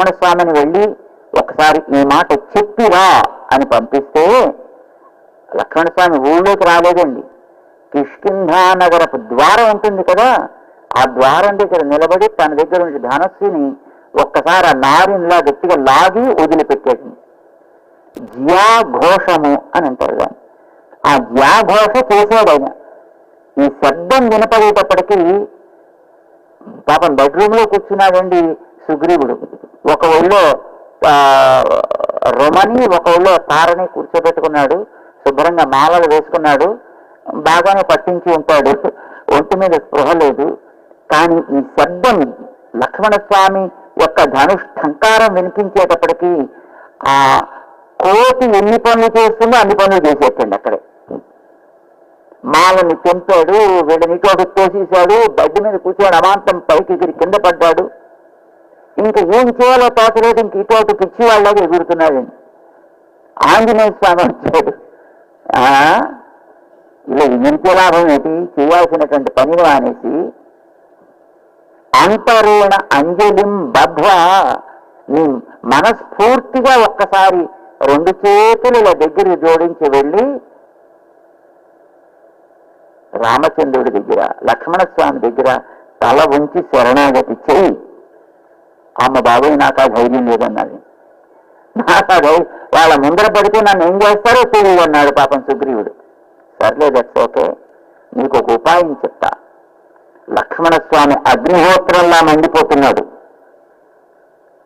లక్ష్మణ స్వామిని వెళ్ళి ఒకసారి ఈ మాట చెప్పిరా అని పంపిస్తే లక్ష్మణస్వామి ఊళ్ళోకి రాలేదండి. కిష్కింధానగరపు ద్వారం ఉంటుంది కదా ఆ ద్వారం దగ్గర నిలబడి తన దగ్గర నుంచి ధనస్సుని ఒక్కసారి ఆ నారిన్లా గట్టిగా లాగి వదిలిపెట్టేసింది. జ్యా ఘోషము అని అంటారు దాన్ని. ఆ జ్యా ఘోష చేశాడు ఆయన. ఈ శబ్దం వినపడేటప్పటికీ పాపం బెడ్రూమ్లో కూర్చున్నాడండి సుగ్రీవుడు. ఒక ఊళ్ళో ఆ, రొమని ఒక ఊళ్ళో తారని కూర్చోబెట్టుకున్నాడు. శుభ్రంగా మాలలు వేసుకున్నాడు. బాగానే పట్టించి ఉంటాడు. ఒంటి మీద స్పృహ లేదు. కానీ ఈ శబ్దం లక్ష్మణస్వామి యొక్క ధనుష్ఠంకారం వినిపించేటప్పటికీ ఆ కోటి ఎన్ని పనులు చేస్తుందో అన్ని పనులు చేసేటండి అక్కడే. మాలని తెంపాడు వీళ్ళని తోడు తోసేశాడు బడ్డి మీద కూర్చొని అమాంతం పైకి ఎగిరి కింద పడ్డాడు. ఇంకా ఏం చేయాలో తోచలేదు ఇంక ఇటోటి పిచ్చి వాళ్ళగా ఎగురుతున్నాడండి ఆంజనేయ స్వామి వచ్చాడు. ఇలా ఇంత లాభం ఏంటి? చేయాల్సినటువంటి పనిని మానేసి అంతరేణ అంజలిం బధ్వ నీ మనస్ఫూర్తిగా ఒక్కసారి రెండు చేతులు ఇలా దగ్గర జోడించి వెళ్ళి రామచంద్రుడి దగ్గర లక్ష్మణస్వామి దగ్గర తల ఉంచి శరణాగతి చెయ్యి. అమ్మ బాబోయ్ నాకు ఆ ధైర్యం లేదన్నది నాకు ఆ ధైర్యం వాళ్ళ ముందర పడితే నన్ను ఏం చేస్తారో చూడు అన్నాడు పాపం సుగ్రీవుడు. సర్లే దట్స్ ఓకే నీకు ఒక ఉపాయం చెప్తా. లక్ష్మణస్వామి అగ్నిహోత్రంలా మండిపోతున్నాడు.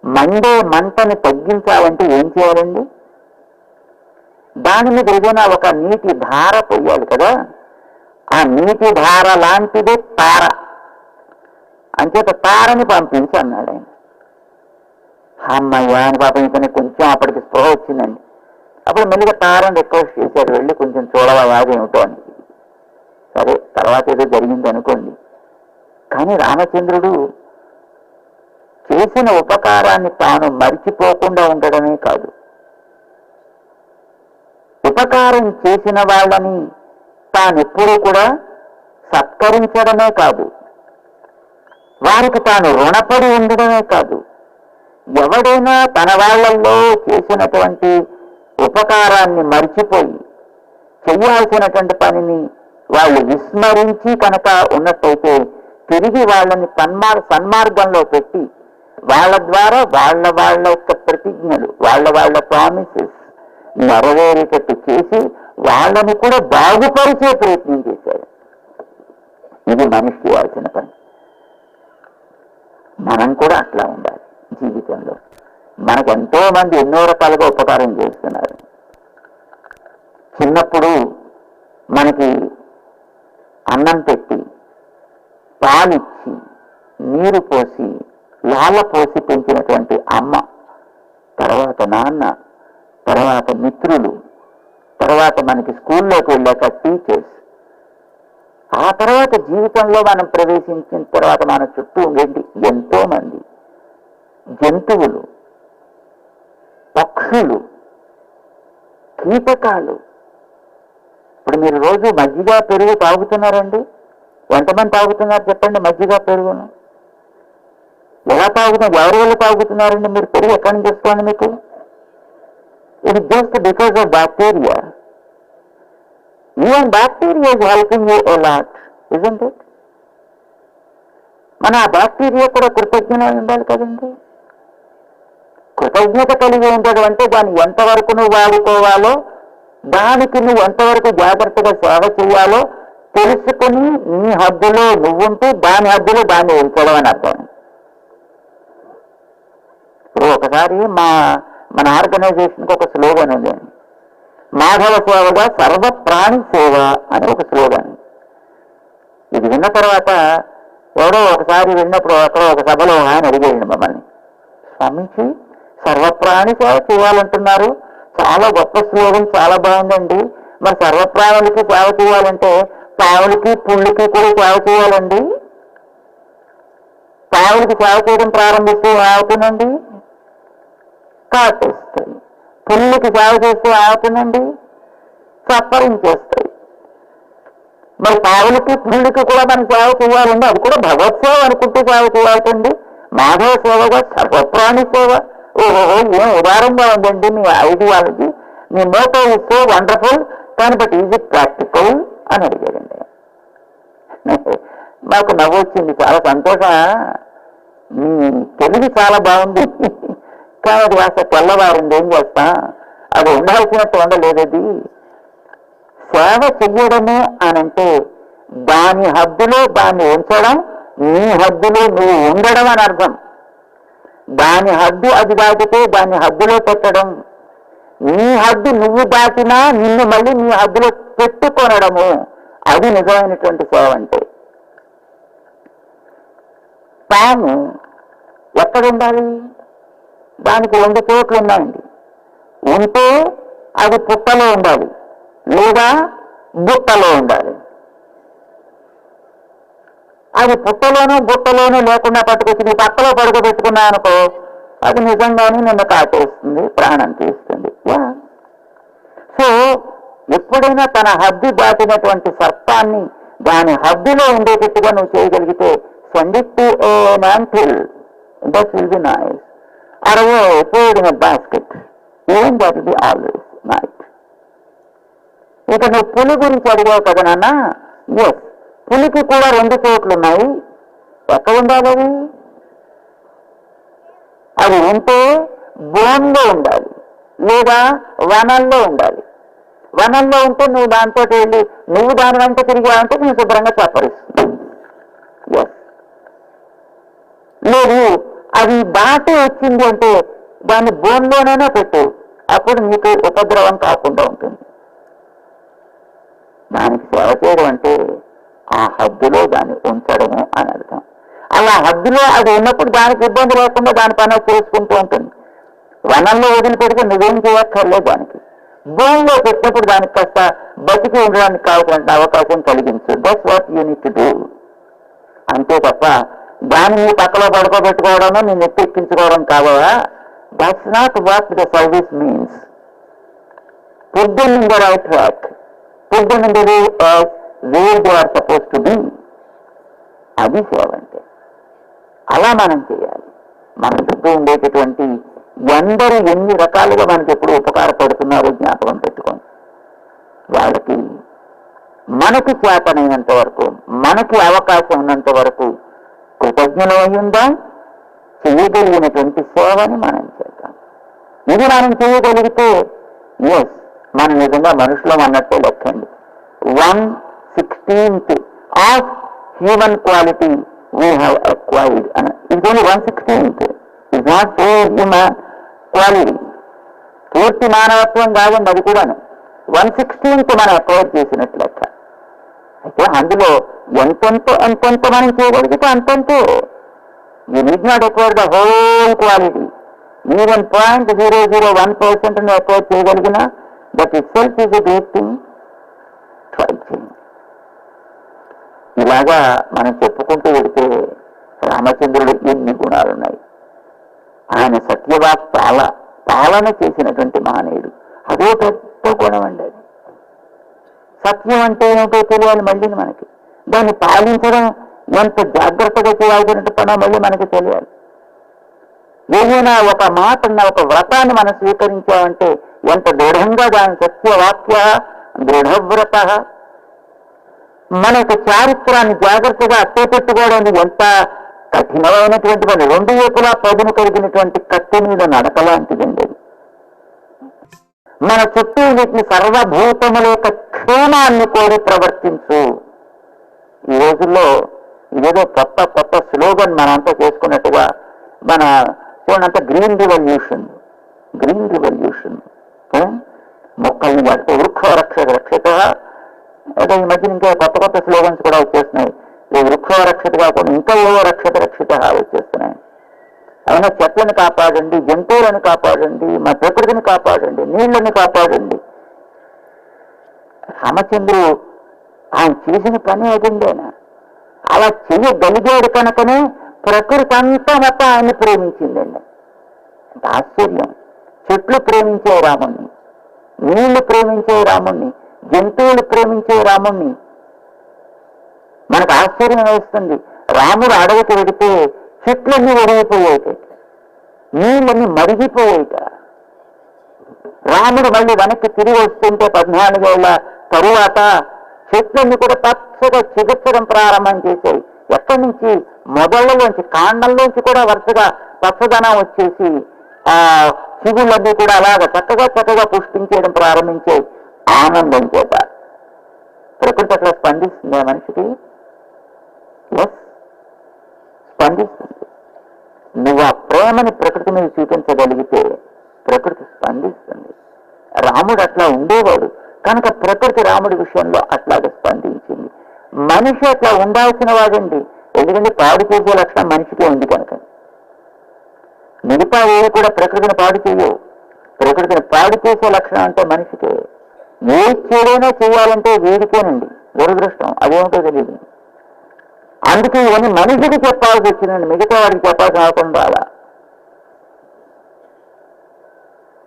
మండే మంటని తగ్గించాలంటే ఏం చేయాలండి? దాని మీద ఏదైనా ఒక నీటి ధార పొయ్యాలి కదా? ఆ నీటి ధార లాంటిదే తార. అంచేత తారని పంపించి అన్నాడు ఆయన. అమ్మయ్యా అని పాపం ఇతను కొంచెం అప్పటికి స్పృహ వచ్చిందండి. అప్పుడు మెల్లిగా తారని రిక్వెస్ట్ చేశారు వెళ్ళి కొంచెం చూడవా వాదేమిటో అని. సరే తర్వాత ఏదో జరిగింది అనుకోండి. కానీ రామచంద్రుడు చేసిన ఉపకారాన్ని తాను మరిచిపోకుండా ఉండడమే కాదు. ఉపకారం చేసిన వాళ్ళని తానెప్పుడూ కూడా సత్కరించడమే కాదు. వారికి తాను రుణపడి ఉండడమే కాదు. ఎవడైనా తన వాళ్ళల్లో చేసినటువంటి ఉపకారాన్ని మర్చిపోయి చెయ్యాల్సినటువంటి పనిని వాళ్ళు విస్మరించి కనుక ఉన్నట్టయితే తిరిగి వాళ్ళని సన్మార్ సన్మార్గంలో పెట్టి వాళ్ళ ద్వారా వాళ్ళ వాళ్ళ యొక్క ప్రతిజ్ఞలు వాళ్ళ వాళ్ళ ప్రామిసెస్ నెరవేరేటట్టు చేసి వాళ్ళని కూడా బాగుపరిచే ప్రయత్నం చేశారు. ఇది మనిషి చేయాల్సిన పని. మనం కూడా అట్లా ఉండాలి. జీవితంలో మనకు ఎంతో మంది ఎన్నో రకాలుగా ఉపకారం చేస్తున్నారు. చిన్నప్పుడు మనకి అన్నం పెట్టి పాలిచ్చి నీరు పోసి లాల పోసి పెంచినటువంటి అమ్మ తర్వాత నాన్న తర్వాత మిత్రులు తర్వాత మనకి స్కూల్లోకి వెళ్ళాక టీచర్స్. ఆ తర్వాత జీవితంలో మనం ప్రవేశించిన తర్వాత మన చుట్టూ ఉండేది ఎంతో మంది జంతువులు పక్షులు కీటకాలు. ఇప్పుడు మీరు రోజు మజ్జిగ పెరుగు తాగుతున్నారండి? ఎంతమంది తాగుతున్నారు చెప్పండి మజ్జిగ పెరుగును? ఎలా తాగుతున్నారు? ఎవరి వల్ల తాగుతున్నారండి మీరు? పెరుగు ఎక్కడి నుంచి మీకు? It just because of bacteria even bacteria is helping you a lot isn't it మన ఆ బ్యాక్టీరియా కూడా కృతజ్ఞత ఉండాలి కదండి. కృతజ్ఞత కలిగి ఉండడం అంటే దాన్ని ఎంతవరకు నువ్వు వాడుకోవాలో దానికి నువ్వు ఎంతవరకు జాగ్రత్తగా సేవ చేయాలో తెలుసుకుని నీ హద్దులో నువ్వుంటూ దాని హద్దులో దాన్ని ఉంచడం అని అర్థం. ఇప్పుడు ఒకసారి మా మన ఆర్గనైజేషన్కి ఒక స్లోగన్ ఉంది. మాధవ సేవగా సర్వ ప్రాణి సేవ అని ఒక స్లోగన్. ఇది విన్న తర్వాత ఎవడో ఒకసారి విన్నప్పుడు అక్కడ ఒక సభలో ఆయన అడిగేయండి మమ్మల్ని స్వామించి సర్వప్రాణి సేవ చేయాలంటున్నారు చాలా గొప్ప స్లోగన్ చాలా బాగుందండి. మరి సర్వప్రాణులకి సేవ చేయాలంటే పావులకి పుళ్ళకి కూడా సేవ చేయాలండి పావులకి సేవ చేయడం ప్రారంభిస్తే ఏమవుతుందండి కాటేస్తాయి. పుల్లుకి సేవ చేస్తే ఏమవుతుందండి సప్పరించేస్తాయి మరి పావులకి పుల్లికి కూడా మనం సేవ చేయాలండి అది కూడా భగవత్ సేవ అనుకుంటూ సేవ చేయాలండి మాధవ సేవగా సర్వప్రాణి సేవ. ఓహో ఏం ఉదారంగా ఉందండి మీ ఐడియాలజీ మీ మోటో ఇస్ సో వండర్ఫుల్ కానీ బట్ ఈజ్ ఇట్ ప్రాక్టికల్ అని అడిగాడండి. నాకు నవ్వు వచ్చింది చాలా సంతోషం మీ తెలివి చాలా బాగుంది. కానీ అది కాస్త తెల్లవారింది ఏం చేస్తాం? అది ఉండాల్సినట్టు ఉండలేదది. సేవ చెయ్యడమే అనంటే దాని హద్దులో దాన్ని ఉంచడం నీ హద్దులో నువ్వు ఉండడం అని అర్థం. దాని హద్దు అది దాటితే దాన్ని హద్దులో పెట్టడం. నీ హద్దు నువ్వు దాటినా నిన్ను మళ్ళీ నీ హద్దులో పెట్టుకొనడము. అది నిజమైనటువంటి సేవ అంటే. తాను ఎక్కడ ఉండాలి? దానికి రెండు చోట్లు ఉన్నాయండి. ఉంటే అది పుట్టలో ఉండాలి. లేదా బుట్టలో ఉండాలి. అది పుట్టలోనూ బుట్టలోనూ లేకుండా పట్టుకొచ్చి నీ పక్కలో పడుకోబెట్టుకున్నా అనుకో అది నిజంగానే నిన్ను కాటేస్తుంది ప్రాణం తీస్తుంది. సో ఎప్పుడైనా తన హద్దు దాటినటువంటి సర్పాన్ని దాని హద్దులో ఉండేటట్టుగా నువ్వు చేయగలిగితే సందిప్పు it mantle that will be nice అరవో పోయిడ్ బాస్కెట్ ఏం దట్ బి ఆల్వేస్ నైట్ ఇక నువ్వు పులి గురించి అడిగావు కదా నాన్న? ఎస్ పులికి కూడా రెండు చోట్లు ఉన్నాయి ఎక్కడ ఉండాలి అది? అది ఉంటే బోన్లో ఉండాలి లేదా వనంలో ఉండాలి. వనంలో ఉంటే నువ్వు దాంతో వెళ్ళి నువ్వు దాని వెంట తిరిగావంటే నేను శుభ్రంగా చెప్పరిస్తుంది ఎస్ లేదు అది దాటి వచ్చింది అంటే దాన్ని బోన్లోనైనా పెట్టు. అప్పుడు నీకు ఉపద్రవం కాకుండా ఉంటుంది. దానికి సేవ చేయడం అంటే ఆ హద్దులో దాన్ని ఉంచడము అని అర్థం. అలా హద్దులో అది ఉన్నప్పుడు దానికి ఇబ్బంది లేకుండా దాని పని చేసుకుంటూ ఉంటుంది. వనంలో వదిలిపెడితే నువ్వేం చేయక్కర్లేదు దానికి. భూమిలో పెట్టినప్పుడు దానికి కాస్త బతికి ఉండడానికి కావాల్సిన అవకాశం కలిగించు. దట్స్ వాట్ యూనిట్ డూ అంతే తప్ప దాన్ని నీ పక్కలో పడుకోబెట్టుకోవడము నీ నెత్తి ఎక్కించుకోవడం కావా that's not what the service means put them right track put them where they are suppose to be అది సేవ అంటే అలా మనం చేయాలి. మన చుట్టూ ఉండేటటువంటి ఎందరు ఎన్ని రకాలుగా మనకి ఎప్పుడు ఉపకారపడుతున్నారో జ్ఞాపకం పెట్టుకోండి. వాళ్ళకి మనకి చేతనైనంత వరకు మనకి అవకాశం ఉన్నంత వరకు కృతజ్ఞులమైందా చేయగలిగినటువంటి సేవని మనం చేద్దాం. ఇది మనం చేయగలిగితే ఎస్ మనం నిజంగా మనుషులం అన్నట్టే లెక్కండి. One sixteenth of human quality we have acquired. Uh, it's only one sixteenth is not so human quality పూర్తి మానవత్వం కాదండి అది కూడాను. వన్ సిక్స్టీన్త్ మనం అక్వైర్ చేసినట్లు లెక్క. అయితే అందులో ఎంతెంత ఎంతెంత మనం చేయగలిగితే? అంతంతే. You need not acquire the whole quality even point zero zero one percent acquire చేయగలిగిన that itself is a great thing try చేయండి ఇలాగా మనం చెప్పుకుంటూ వెళితే రామచంద్రుడు ఎన్ని గుణాలు ఉన్నాయి? ఆయన సత్యవాక్ పాల పాలన చేసినటువంటి మహనీయుడు. అదో పెద్ద గుణం అండి అది. సత్యం అంటే ఏమిటో తెలియాలి మళ్ళీ మనకి. దాన్ని పాలించడం ఎంత జాగ్రత్తగా చేయాల్సినట్టు పనో మళ్ళీ మనకి తెలియాలి. ఏదైనా ఒక మాటన్న ఒక వ్రతాన్ని మనం స్వీకరించామంటే ఎంత దృఢంగా దాని సత్యవాక్య దృఢవ్రత మన యొక్క చారిత్రాన్ని జాగ్రత్తగా అట్టే ఎంత కఠినమైనటువంటి పని. రెండు వైపులా పదును కలిగినటువంటి కత్తి మీద నడకలాంటిది ఉండేది. మన చుట్టూ వీటిని సర్వభూతముల యొక్క క్షేమాన్ని కోరి ప్రవర్తించు. ఈ రోజుల్లో ఇదేదో కొత్త కొత్త స్లోగన్ మనంతా చేసుకున్నట్టుగా మన చూడంత గ్రీన్ రివల్యూషన్ గ్రీన్ రివల్యూషన్ మొక్కల్ని వాటితో వృక్ష రక్ష రక్షత ఏదో ఈ మధ్యన ఇంకా కొత్త కొత్త స్లోగన్స్ కూడా వచ్చేస్తున్నాయి. ఈ వృక్ష రక్షిత కాకుండా ఇంకా ఏవో రక్షిత రక్షిత వచ్చేస్తున్నాయి. అయినా చెట్లను కాపాడండి జంతువులను కాపాడండి మా ప్రకృతిని కాపాడండి నీళ్ళను కాపాడండి. రామచంద్రుడు ఆయన చేసిన పని అదిండేనా? అలా చెయ్యగలిగాడు కనుకనే ప్రకృతి అంతా మొత్తం ఆయన్ని ప్రేమించిందండి. ఆశ్చర్యం. చెట్లు ప్రేమించే రాముణ్ణి నీళ్ళు ప్రేమించే రాముణ్ణి జంతువులు ప్రేమించే రాముణ్ణి. మనకు ఆశ్చర్యం వేస్తుంది. రాముడు అడవికి వెడితే చెట్లన్నీ ఒడిగిపోయాయిట. నీళ్ళన్నీ మరిగిపోయాయిట. రాముడు మళ్ళీ వెనక్కి తిరిగి వస్తుంటే పద్నాలుగేళ్ళ తరువాత చెట్లన్నీ కూడా పచ్చగా చిగుర్చడం ప్రారంభం చేశాయి. ఎక్కడి నుంచి? మొదళ్ళలోంచి కాండంలోంచి కూడా వరుసగా పచ్చదనం వచ్చేసి ఆ చిగుళ్ళన్నీ కూడా అలాగ చక్కగా చక్కగా పుష్పించేయడం ప్రారంభించాయి. ఆనందం చేత ప్రకృతి అట్లా స్పందిస్తుంది ఆ మనిషికి? ఎస్ స్పందిస్తుంది. నువ్వు ఆ ప్రేమని ప్రకృతి మీద చూపించగలిగితే ప్రకృతి స్పందిస్తుంది. రాముడు అట్లా ఉండేవాడు. కనుక ప్రకృతి రాముడి విషయంలో అట్లాగే స్పందించింది. మనిషి అట్లా ఉండాల్సిన వాడండి. ఎందుకంటే పాడు చేసే లక్షణం మనిషికే ఉంది కనుక. మిగతా కూడా ప్రకృతిని పాడు చేయవు. ప్రకృతిని పాడు చేసే లక్షణం అంటే మనిషికే. ఏ చెడునే చేయాలంటే వీడికేనండి. దురదృష్టం. అదేమిటో తెలియదు అందుకే ఇవన్నీ మనిషికి చెప్పాల్సి వచ్చిందండి. మిగతా వాడికి చెప్పాల్సిన అవసరం రాలా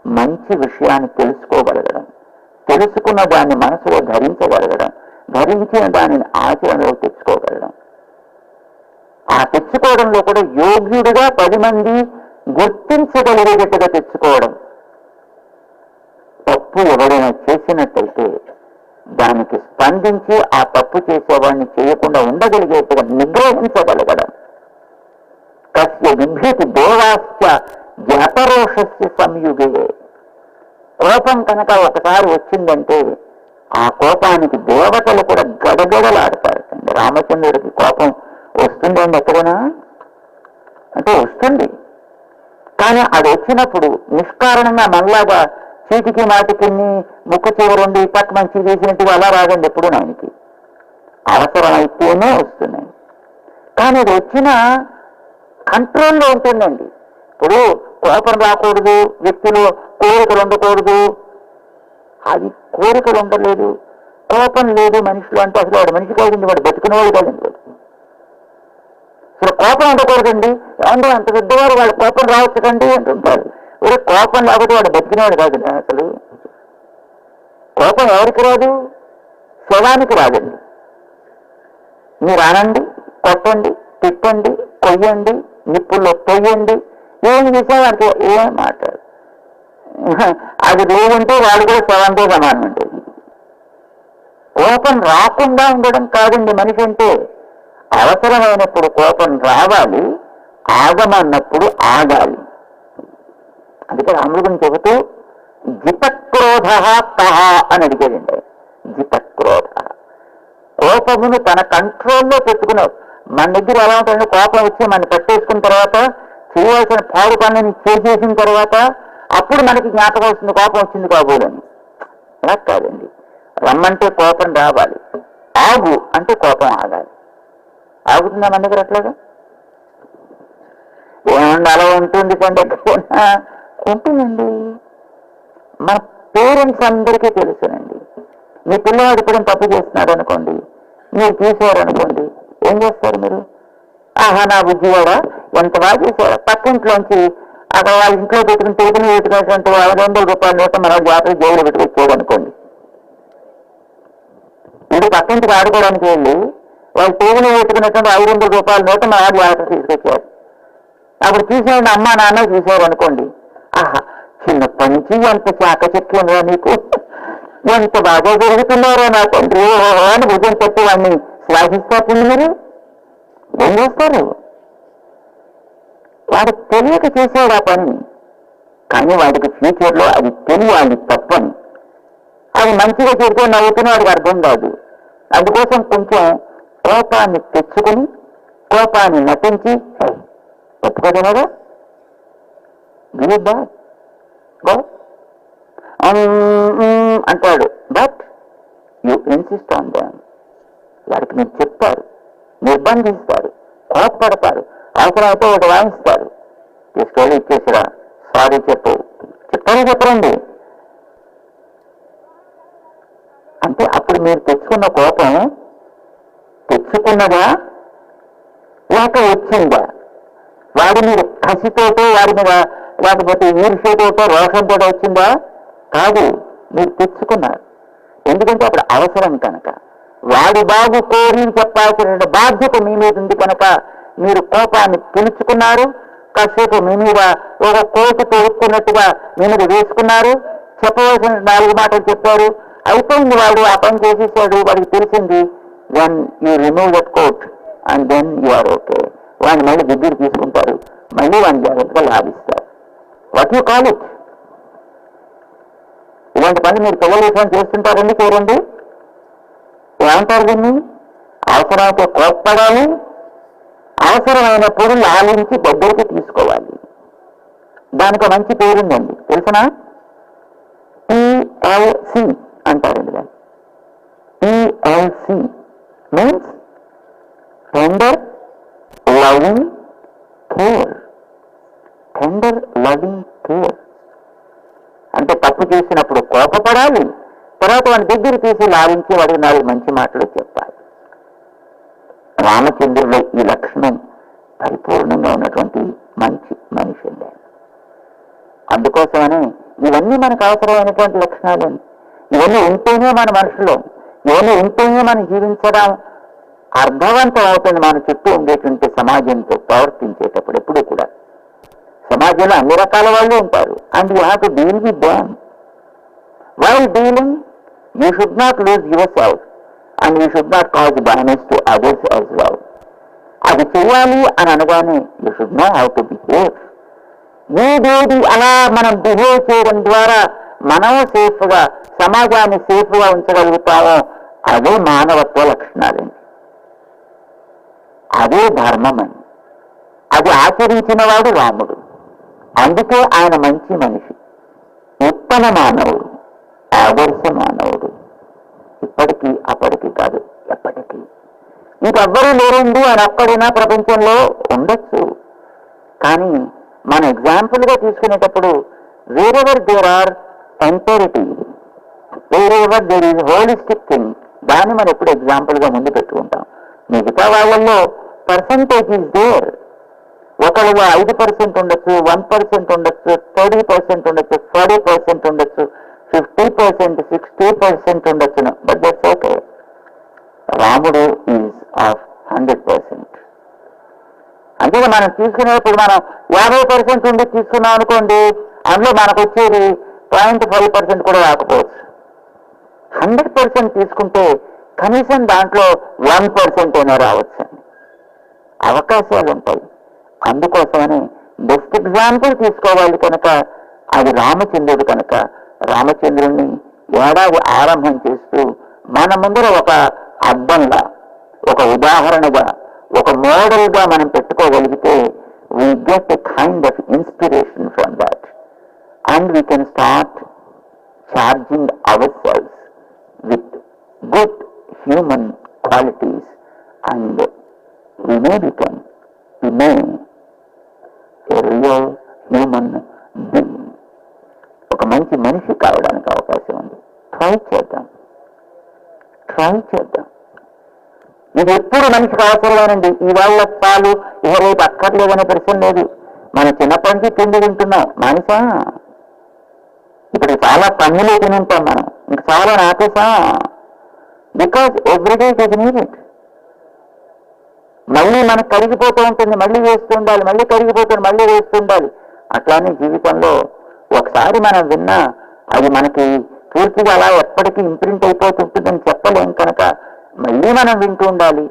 మంచి విషయాన్ని తెలుసుకోగలగడం. తెలుసుకున్న దాన్ని మనసులో ధరించగలగడం. ధరించిన దానిని ఆచరణలో తెచ్చుకోగలగడం. ఆ తెచ్చుకోవడంలో కూడా యోగ్యుడిగా పది మంది గుర్తించగలిగేటట్టుగా తెచ్చు దానికి ఆ తప్పు చేసేవాడిని చేయకుండా ఉండగలిగేటువంటి నిగ్రహించగలగడం కస్య బిభ్యతి దేవాస్య జాతరోషస్య సంయుగే. కోపం కనుక ఒకసారి వచ్చిందంటే ఆ కోపానికి దేవతలు కూడా గడగడలాడతారటండి రామచంద్రుడికి కోపం వస్తుందండి ఎక్కడైనా అంటే వస్తుంది. కానీ అది వచ్చినప్పుడు నిష్కారణంగా మనలాగా చీటికి మాటికి ముక్కు చివరుండి పక్క మంచి చేసినట్టు అలా రాదండి ఎప్పుడు ఆయనకి అవసరం అయితేనే వస్తున్నాయి. కానీ అది వచ్చిన కంట్రోల్లో ఉంటుందండి. ఇప్పుడు కోపం రాకూడదు వ్యక్తిలో కోరికలు ఉండకూడదు. అది కోరికలు ఉండలేదు. కోపం లేదు మనిషిలో అంటే అసలు వాడు మనిషి కాదండి వాడు బతికినవాడు కాదండి వాడు. అసలు కోపం ఉండకూడదండి. ఏమంటే అంత పెద్దవారు వాళ్ళ కోపం రావచ్చు కండి అంటుంటారు. ఒరే కోపం లేకపోతే వాడు బతికినవాడు కాదు అసలు. కోపం ఎవరికి రాదు? శవానికి రాదండి. మీరు అనండి కొట్టండి తిప్పండి కొయ్యండి నిప్పుల్లో పొయ్యండి ఏం చేసా వాడికి ఏం మాట్లాడు అది లేదంటే వాడు కూడా శవంతో సమానం కోపం రాకుండా ఉండడం కాదండి మనిషి అంటే. అవసరమైనప్పుడు కోపం రావాలి ఆగమన్నప్పుడు ఆగాలి. అందుకే రాముడిని చెబుతూ జితక్రోధ తహ అని అడిగాడండి. జితక్రోధ. కోపమును తన కంట్రోల్లో పెట్టుకున్నావు మన దగ్గర ఎలా ఉంటుంది కోపం వచ్చి మన పట్టేసుకున్న తర్వాత చేయాల్సిన పాడు పనులని చేసేసిన తర్వాత అప్పుడు మనకి జ్ఞాపకం వస్తుంది కోపం వచ్చింది కాబోలని అలా కాదండి. రమ్మంటే కోపం రావాలి. ఆగు అంటే కోపం ఆగాలి. ఆగుతుందా మన దగ్గర అట్లాగా? ఏమన్నా అలా ఉంటుంది కొండ ఉంటుందండి. మన పేరెంట్స్ అందరికీ తెలుసునండి. మీ పిల్లవాడు ఇప్పుడు తప్పు చేస్తున్నాడు అనుకోండి మీరు చూసారు అనుకోండి ఏం చేస్తారు మీరు? ఆహా నా బుద్ధివాడా? ఎంత బాగా చేశారా పక్కింట్లోంచి అక్కడ వాళ్ళ ఇంట్లో పెట్టుకుని టేబుల్ పెట్టుకున్నటువంటి ఐదు వందల రూపాయల నోట మనం జాతర జైలు పెట్టుకొచ్చేది అనుకోండి వీడు పక్కింటికి ఆడుకోవడానికి వెళ్ళి వాళ్ళు టేబుల్ పెట్టుకున్నటువంటి ఐదు వందల రూపాయల నోట మన వాడు జాతర తీసుకొచ్చారు అప్పుడు చూసేవాడిని అమ్మా నాన్న చూసేవారు అనుకోండి చిన్నప్పటి నుంచి ఎంత చాకచక్యంగా నీకు ఎంత బాగా జరుగుతున్నారో నా తండ్రి అని భుజం పెట్టి వాడిని శ్లాఘిస్తారు మీరు ఏం చేస్తారు వాడు తెలియక చేశాడు ఆ పని కానీ వాడికి ఫ్యూచర్లో అది తెలియాలి తప్పని అది మంచిగా చెబితే నవ్వుతున్న వాడికి అర్థం కాదు అందుకోసం కొంచెం కోపాన్ని తెచ్చుకొని కోపాన్ని నటించి ఒప్పుకోదనగా విరుద్ధ గో అంటాడు. బట్ యూ ఇన్సిస్ట్ ఆన్ దాన్ వాడికి మీరు చెప్తారు నిర్బంధిస్తారు కోపపడతారు. అవసరమైతే ఒకటి వాయిస్తారు. తీసుకెళ్ళి ఇచ్చేసిరా. సారీ చెప్పు. చెప్తారా చెప్పరండి. అంటే అప్పుడు మీరు తెచ్చుకున్న కోపం తెచ్చుకున్నదా? లేక వచ్చిందా? వాడి మీద కసితోటో వాడి మీద లేకపోతే ఈర్ష్యతోటో రోషంతో వచ్చిందా? కాదు మీరు తెచ్చుకున్నారు ఎందుకంటే అప్పుడు అవసరం కనుక. వాడి బాగు కోరి చెప్పాల్సిన బాధ్యత మీ మీద ఉంది కనుక మీరు కోపాన్ని పిలుచుకున్నారు కాసేపు మీ మీద ఒక కోటు తొడుక్కున్నట్టుగా మీ మీద వేసుకున్నారు. చెప్పవలసిన నాలుగు మాటలు చెప్పారు. అయిపోయింది వాడు ఆ పని చేసేసాడు వాడికి తెలిసింది. Then you remove that coat and then you are okay వాడిని మళ్ళీ దగ్గర తీసుకుంటారు. మళ్ళీ వాడిని జాగ్రత్తగా లాభిస్తారు. వాట్ యూ కాల్ ఇట్ ఇలాంటి పని మీరు పిల్లలు విషయం చేస్తుంటారండి చూడండి. ఏమంటారు దీన్ని? అవసరమైతే కోప్పడాలి. అవసరమైనప్పుడు లాలించి దగ్గరికి తీసుకోవాలి. దానికి మంచి పేరుందండి. తెలుసునా? పిఎల్సి అంటారండి దాన్ని PLC means tender loving care. Tender loving care అంటే తప్పు చేసినప్పుడు కోపపడాలి. తర్వాత వాడి దగ్గర తీసి లాభించి వాడికి నాలుగు మంచి మాటలు చెప్పాలి. రామచంద్రుడు ఈ లక్షణం పరిపూర్ణంగా ఉన్నటువంటి మంచి మనిషి అందుకోసమని ఇవన్నీ మనకు అవసరమైనటువంటి లక్షణాలు. ఇవన్నీ ఉంటేనే మన మనుషులు ఇవన్నీ ఉంటేనే మనం జీవించడం అర్థవంతం అవుతుంది మన చుట్టూ ఉండేటువంటి సమాజంతో ప్రవర్తించేటప్పుడు ఎప్పుడూ కూడా. సమాజంలో అన్ని రకాల వాళ్ళు ఉంటారు. And you have to deal with them while dealing you should not lose yourself and you should not cause damage to others as well అది చేయాలి అని అనగానే you should know how to behave ఏదేది అలా మనం బిహేవ్ చేయడం ద్వారా మనం సేఫ్గా సమాజాన్ని సేఫ్గా ఉంచగలుగుతామో అదే మానవత్వ లక్షణాలండి అదే ధర్మం అని అది ఆచరించిన వాడు రాముడు. అందుకే ఆయన మంచి మనిషి. ఉత్తమ మానవుడు. ఆదర్శ మానవుడు. ఇప్పటికీ అప్పటికి కాదు ఎప్పటికీ. ఇంకెవ్వరూ లేరండి అని అక్కడైనా ప్రపంచంలో ఉండొచ్చు. కానీ మన ఎగ్జాంపుల్గా తీసుకునేటప్పుడు wherever there are impurity wherever there is holistic thing దాన్ని మనం ఎప్పుడు ఎగ్జాంపుల్గా ముందు పెట్టుకుంటాం. మిగతా వాళ్ళల్లో పర్సంటేజ్ ఈజ్ దేర్ ఒకళ్ళు ఐదు పర్సెంట్ ఉండొచ్చు వన్ పర్సెంట్ ఉండొచ్చు థర్టీ పర్సెంట్ ఉండొచ్చు ఫార్టీ పర్సెంట్ ఉండొచ్చు ఫిఫ్టీ పర్సెంట్ సిక్స్టీ పర్సెంట్ ఉండొచ్చును. బట్ దట్స్ ఓకే రాముడు ఈజ్ ఆఫ్ హండ్రెడ్ పర్సెంట్ అంటే మనం తీసుకునేప్పుడు మనం యాభై పర్సెంట్ ఉండి తీసుకున్నాం అనుకోండి అందులో మనకు వచ్చేది పాయింట్ ఫైవ్ పర్సెంట్ కూడా రాకపోవచ్చు. హండ్రెడ్ పర్సెంట్ తీసుకుంటే కనీసం దాంట్లో వన్ పర్సెంట్ అయినా రావచ్చు అవకాశాలు ఉంటాయి అందుకోసమని బెస్ట్ ఎగ్జాంపుల్ తీసుకోవాలి కనుక అది రామచంద్రుడు కనుక. రామచంద్రుణ్ణి ఏడాది ఆరంభం చేస్తూ మన ముందర ఒక అద్దంలా ఒక ఉదాహరణగా ఒక మోడల్గా మనం పెట్టుకోగలిగితే we get a kind of inspiration from that and we can start charging our cells with good human qualities and we may become, we may a real ఒక మంచి మనిషి కావడానికి అవకాశం ఉంది. ట్రై చేద్దాం. ట్రై చేద్దాం. ఇది ఎప్పుడు మనిషికి అవసరమేనండి. ఇవాళ చాలు ఇక రేపు అక్కర్లేదనే ప్రశ్న లేదు. మన చిన్నప్పటి నుంచి తిండి తింటున్నాం. మనిషా? ఇప్పుడు చాలా పన్నులు తిని ఉంటాం మనం. ఇంకా చాలా ఆపేసా బికాజ్ ఎవ్రీడే ఇట్ నీడెడ్ మళ్ళీ మనకు కరిగిపోతూ ఉంటుంది మళ్ళీ వేస్తూ ఉండాలి మళ్ళీ కరిగిపోతుంది మళ్ళీ వేస్తూ ఉండాలి. అట్లానే జీవితంలో ఒకసారి మనం విన్నా అది మనకి పూర్తిగా అలా ఎప్పటికీ ఇంప్రింట్ అయిపోతుంటుందని చెప్పలేం కనుక మళ్ళీ మనం వింటూ ఉండాలి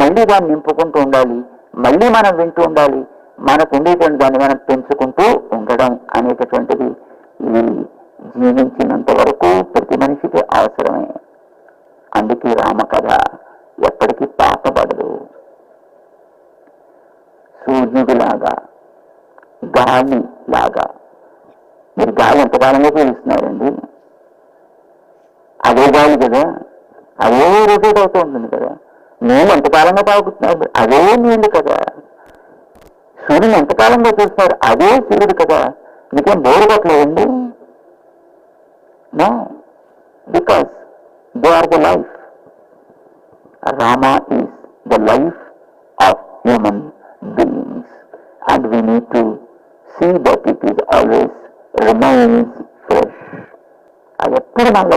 మళ్ళీ దాన్ని నింపుకుంటూ ఉండాలి మళ్ళీ మనం వింటూ ఉండాలి మనకు ఉండేటువంటి దాన్ని మనం పెంచుకుంటూ ఉండడం అనేటటువంటిది ఇది జీవించినంత వరకు ప్రతి మనిషికి అవసరమే. అందుకే రామకథ ఎప్పటికీ పాతబడదు. సూర్యుడిలాగా గాలి లాగా మీరు గాలి ఎంతకాలంగా పీలుస్తున్నారండి అదే గాలి కదా. అదే రొటేట్ అవుతూ ఉంటుంది కదా. నేను ఎంతకాలంగా తాగుతున్నారు అదే నీళ్ళు కదా. సూర్యుని ఎంతకాలంగా చూస్తున్నారు? అదే సూర్యుడు కదా. మీకేం bore కొట్టలేదండి? No because they are the life Rama is the life need to see that it is always remains fresh. I have permanent